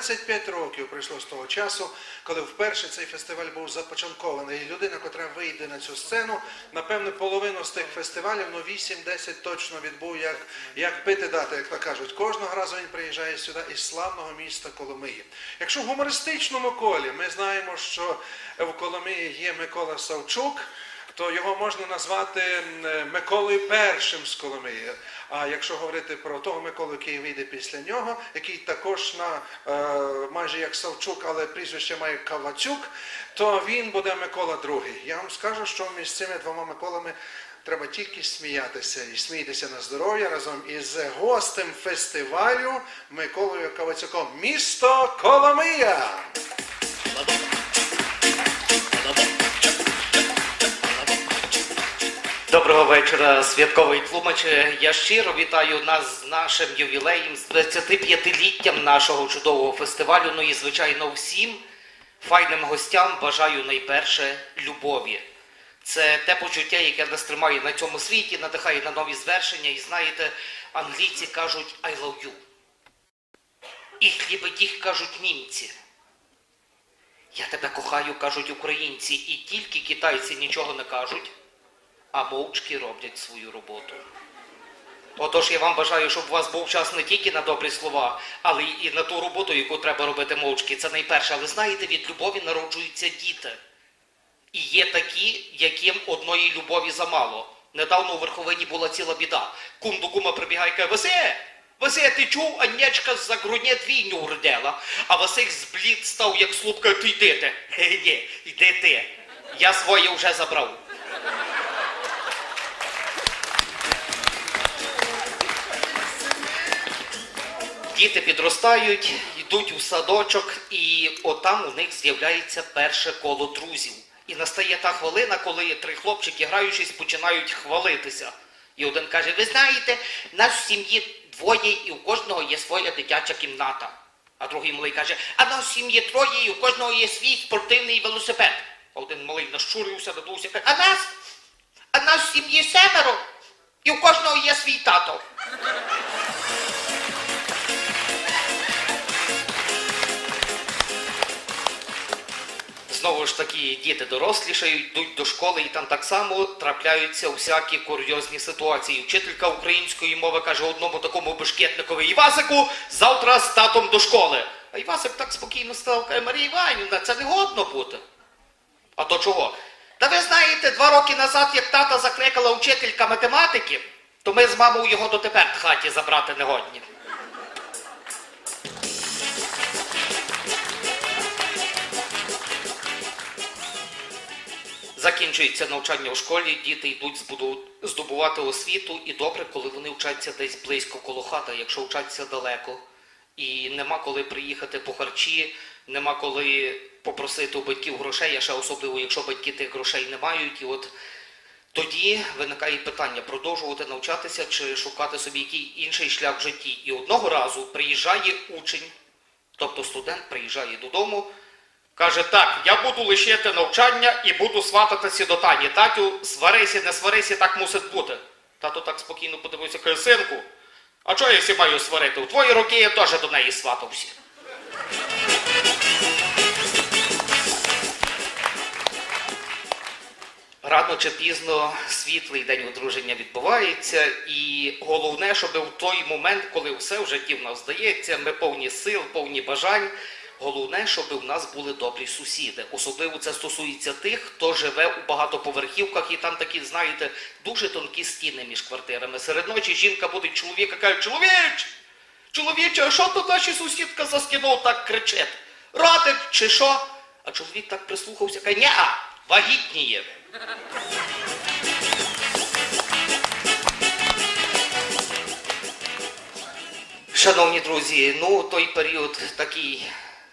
25 років пройшло з того часу, коли вперше цей фестиваль був започаткований. І людина, котра вийде на цю сцену, напевне, половину з тих фестивалів, ну 8-10 точно відбув, як, як пити дати, як то кажуть. Кожного разу він приїжджає сюди із славного міста Коломиї. Якщо в гумористичному колі ми знаємо, що в Коломиї є Микола Савчук, то його можна назвати Миколою Першим з Коломиї. А якщо говорити про того Миколу, який вийде після нього, який також на е, майже як Савчук, але прізвище має Кавачук, то він буде Микола Другий. Я вам скажу, що між цими двома Миколами треба тільки сміятися і смійтеся на здоров'я разом із гостем фестивалю Миколою Кавацюком. Місто Коломия! Вечора, святковий тлумаче. Я щиро вітаю нас з нашим ювілеєм, з 25-літтям нашого чудового фестивалю. Ну і, звичайно, всім файним гостям бажаю найперше любові. Це те почуття, яке нас тримає на цьому світі, надихає на нові звершення. І знаєте, англійці кажуть I love you. І хлібодіх кажуть німці. Я тебе кохаю, кажуть українці, і тільки китайці нічого не кажуть а мовчки роблять свою роботу. Отож, я вам бажаю, щоб у вас був час не тільки на добрі слова, але і на ту роботу, яку треба робити мовчки. Це найперше. Але знаєте, від любові народжуються діти. І є такі, яким одної любові замало. Недавно у верховині була ціла біда. Кум до кума прибігає і каже, Васе, Васе, ти чув, Анячка за грудня двійню родила, а Василь зблід став, як слупка, ти йдете. Ге-ге, йди ти. Я своє вже забрав. Діти підростають, йдуть у садочок, і отам у них з'являється перше коло друзів. І настає та хвилина, коли три хлопчики, граючись, починають хвалитися. І один каже: Ви знаєте, нас в сім'ї двоє, і у кожного є своя дитяча кімната. А другий малий каже: А нас в сім'ї троє, і у кожного є свій спортивний велосипед. А один малий нащурився, надувся, каже, а нас? А нас в сім'ї семеро, і у кожного є свій тато. Знову ж таки, діти дорослішають, йдуть до школи, і там так само трапляються всякі курйозні ситуації. Вчителька української мови каже одному такому бешкетникові Івасику, завтра з татом до школи. А Івасик так спокійно став, каже, Марія Іванівна, це не годно бути. А то чого? Та ви знаєте, два роки назад, як тата закликала вчителька математики, то ми з мамою його дотепер в хаті забрати не годні. Закінчується навчання у школі, діти йдуть здобувати освіту, і добре, коли вони вчаться десь близько коло хати, якщо вчаться далеко. І нема коли приїхати по харчі, нема коли попросити у батьків грошей, а ще особливо, якщо батьки тих грошей не мають. І от тоді виникає питання продовжувати навчатися чи шукати собі який інший шлях в житті. І одного разу приїжджає учень, тобто студент приїжджає додому. Каже, так, я буду лишити навчання і буду свататися до Тані. Татю, сварися, не сварися, так мусить бути. Тато так спокійно подивився, каже, синку, а чого я сі маю сварити? У твої роки я теж до неї сватався. Рано чи пізно світлий день одруження відбувається, і головне, щоб в той момент, коли все в житті в нас здається, ми повні сил, повні бажань. Головне, щоб у нас були добрі сусіди. Особливо це стосується тих, хто живе у багатоповерхівках, і там такі, знаєте, дуже тонкі стіни між квартирами. Серед ночі жінка буде чоловіка каже, чоловіч! Чоловіче, а що тут наша сусідка за стіною так кричить? Радик чи що? А чоловік так прислухався, каже, ня, вагітніє. Шановні друзі, ну той період такий,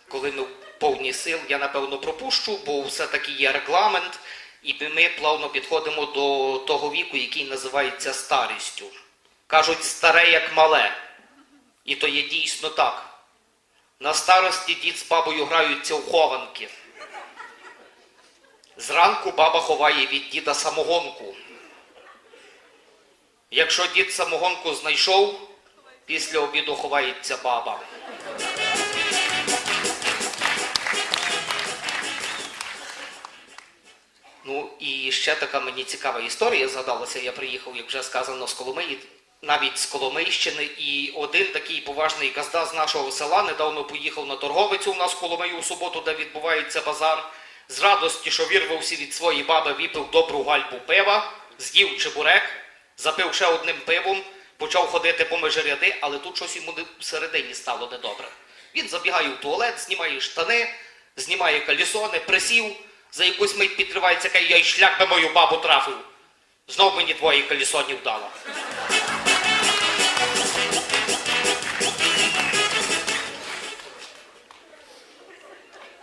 коли ми повні сил, я напевно пропущу, бо все-таки є регламент, і ми плавно підходимо до того віку, який називається старістю. Кажуть, старе як мале. І то є дійсно так. На старості дід з бабою граються у хованки. Зранку баба ховає від діда самогонку. Якщо дід самогонку знайшов, після обіду ховається баба. Ще така мені цікава історія згадалася. Я приїхав, як вже сказано, з Коломиї, навіть з Коломийщини, і один такий поважний газда з нашого села недавно поїхав на торговицю у нас в Коломию у суботу, де відбувається базар. З радості, що вірвався від своєї баби, випив добру гальбу пива, з'їв чебурек, запив ще одним пивом, почав ходити поміж ряди, але тут щось йому всередині стало недобре. Він забігає в туалет, знімає штани, знімає калісони, присів, за якусь мить підривається, каже, я й шлях би мою бабу трафив. Знов мені твої калісоні вдала.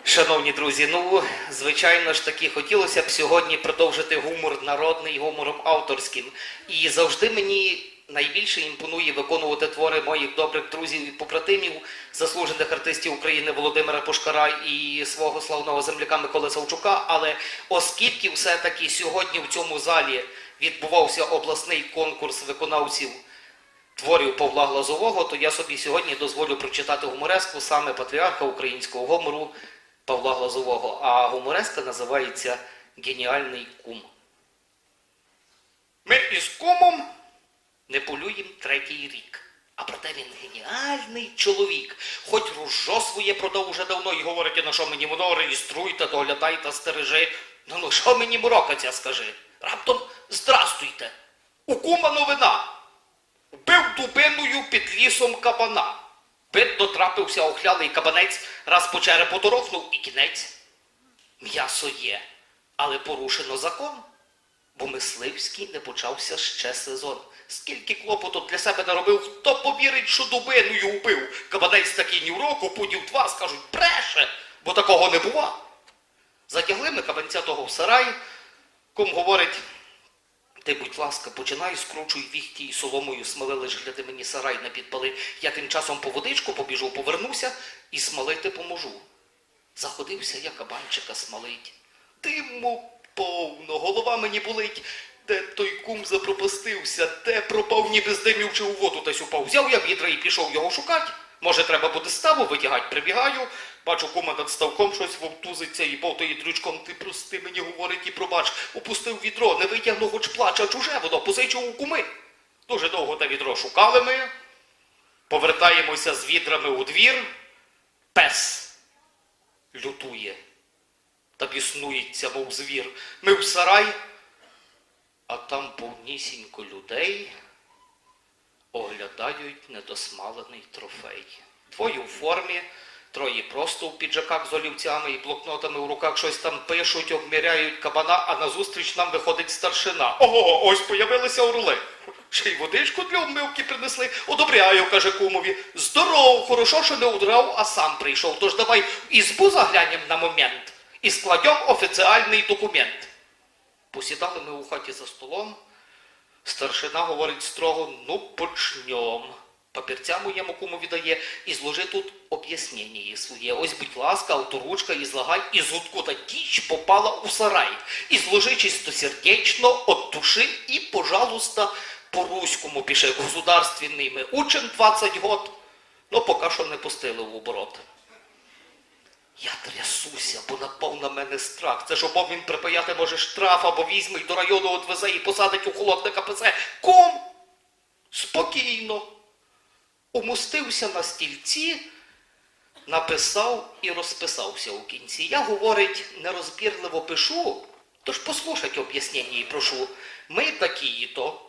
Шановні друзі, ну звичайно ж таки хотілося б сьогодні продовжити гумор народний гумором авторським. І завжди мені найбільше імпонує виконувати твори моїх добрих друзів і побратимів, заслужених артистів України Володимира Пушкара і свого славного земляка Миколи Савчука. Але оскільки все-таки сьогодні в цьому залі відбувався обласний конкурс виконавців творів Павла Глазового, то я собі сьогодні дозволю прочитати гумореску саме патріарха українського гумору Павла Глазового. А гумореска називається Геніальний кум. Ми із кумом третій рік. А проте він геніальний чоловік. Хоч ружо своє продав уже давно і говорить, на що мені воно реєструйте, доглядайте, стережи. Ну ну що мені морокаться, скажи? Раптом здрастуйте. У кума новина. Вбив дубиною під лісом кабана. Бит дотрапився охлялий кабанець, раз по черепу торохнув і кінець. М'ясо є, але порушено закон, бо мисливський не почався ще сезон. Скільки клопоту для себе наробив, хто повірить, що дубиною вбив. Кабанець такий ні в року, пудів два, скажуть, бреше, бо такого не бува. Затягли ми кабанця того в сарай, кум говорить, ти, будь ласка, починай, скручуй віхті і соломою смоли, лиш гляди мені сарай не підпали. Я тим часом по водичку побіжу, повернуся і смолити поможу. Заходився я кабанчика смолить. Диму повно, голова мені болить. Де той кум запропастився, де пропав, ніби чи у воду десь упав. Взяв я відра і пішов його шукати. Може, треба буде ставу витягати, прибігаю. Бачу, кума над ставком щось вовтузиться і повтає дрючком. Ти прости мені, говорить і пробач. Опустив відро, не витягну, хоч плач, а чуже воно, позичив у куми. Дуже довго те відро шукали ми. Повертаємося з відрами у двір. Пес лютує та біснується, мов звір. Ми в сарай, а там повнісінько людей оглядають недосмалений трофей. Двоє у формі, троє просто в піджаках з олівцями і блокнотами в руках щось там пишуть, обміряють кабана, а назустріч нам виходить старшина. Ого, ось появилися орли. Ще й водичку для обмивки принесли. Одобряю, каже кумові. Здоров, хорошо, що не удрав, а сам прийшов. Тож давай ізбу заглянем на момент і складем офіціальний документ. Посідали ми у хаті за столом. Старшина говорить строго, ну почнем. Папірця моєму куму віддає і зложи тут об'яснення своє. Ось, будь ласка, авторучка і злагай, і откуда діч попала у сарай. І зложи чистосердечно, от души і, пожалуйста, по-руському пише государственний ми учим 20 год, но поки що не пустили в оборот. Я трясуся, бо напав на мене страх. Це ж або він припаяти може штраф, або візьме й до району одвезе і посадить у холодне КПЦ. Кум! Спокійно. Умостився на стільці, написав і розписався у кінці. Я, говорить, нерозбірливо пишу, тож послухайте об'яснення і прошу. Ми такі-то,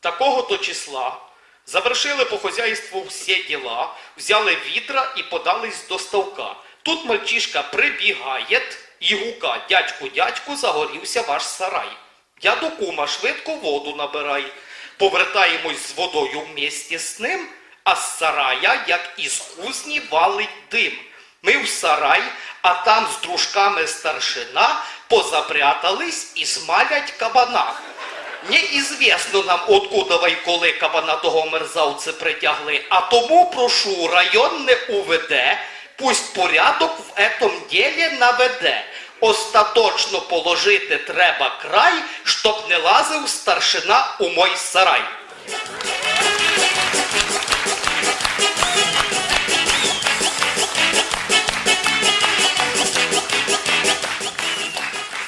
такого-то числа, завершили по хозяйству всі діла, взяли відра і подались до ставка. Тут мальчишка прибігає і гука, дядьку, дядьку, загорівся ваш сарай. Я до кума швидко воду набирай. Повертаємось з водою вместе з ним, а з сарая, як із кузні, валить дим. Ми в сарай, а там з дружками старшина позапрятались і смалять кабана. Неізвісно нам, откуда й коли кабана того мерзавця притягли, а тому прошу районне УВД, пусть порядок в этом ділі наведе. Остаточно положити треба край, щоб не лазив старшина у мой сарай.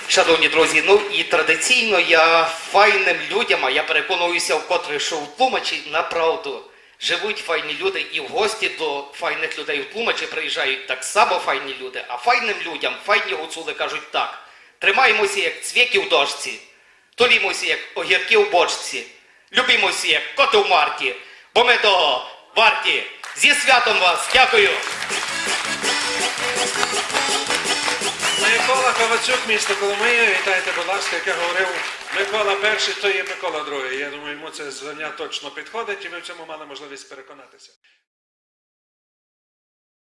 Шановні друзі, ну і традиційно я файним людям, а я переконуюся вкотре, що в Тлумачі направду живуть файні люди, і в гості до файних людей в Тлумачі приїжджають так само файні люди, а файним людям файні гуцули кажуть так: тримаємося як цвіки в дошці, толімося як огірки в бочці, любімося як коти в марті, бо ми того варті. Зі святом вас! Дякую! Микола Ковацюк, місто Коломия, вітайте, будь ласка, як я говорив, Микола перший, то є Микола другий. Я думаю, йому це звання точно підходить, і ви в цьому мали можливість переконатися.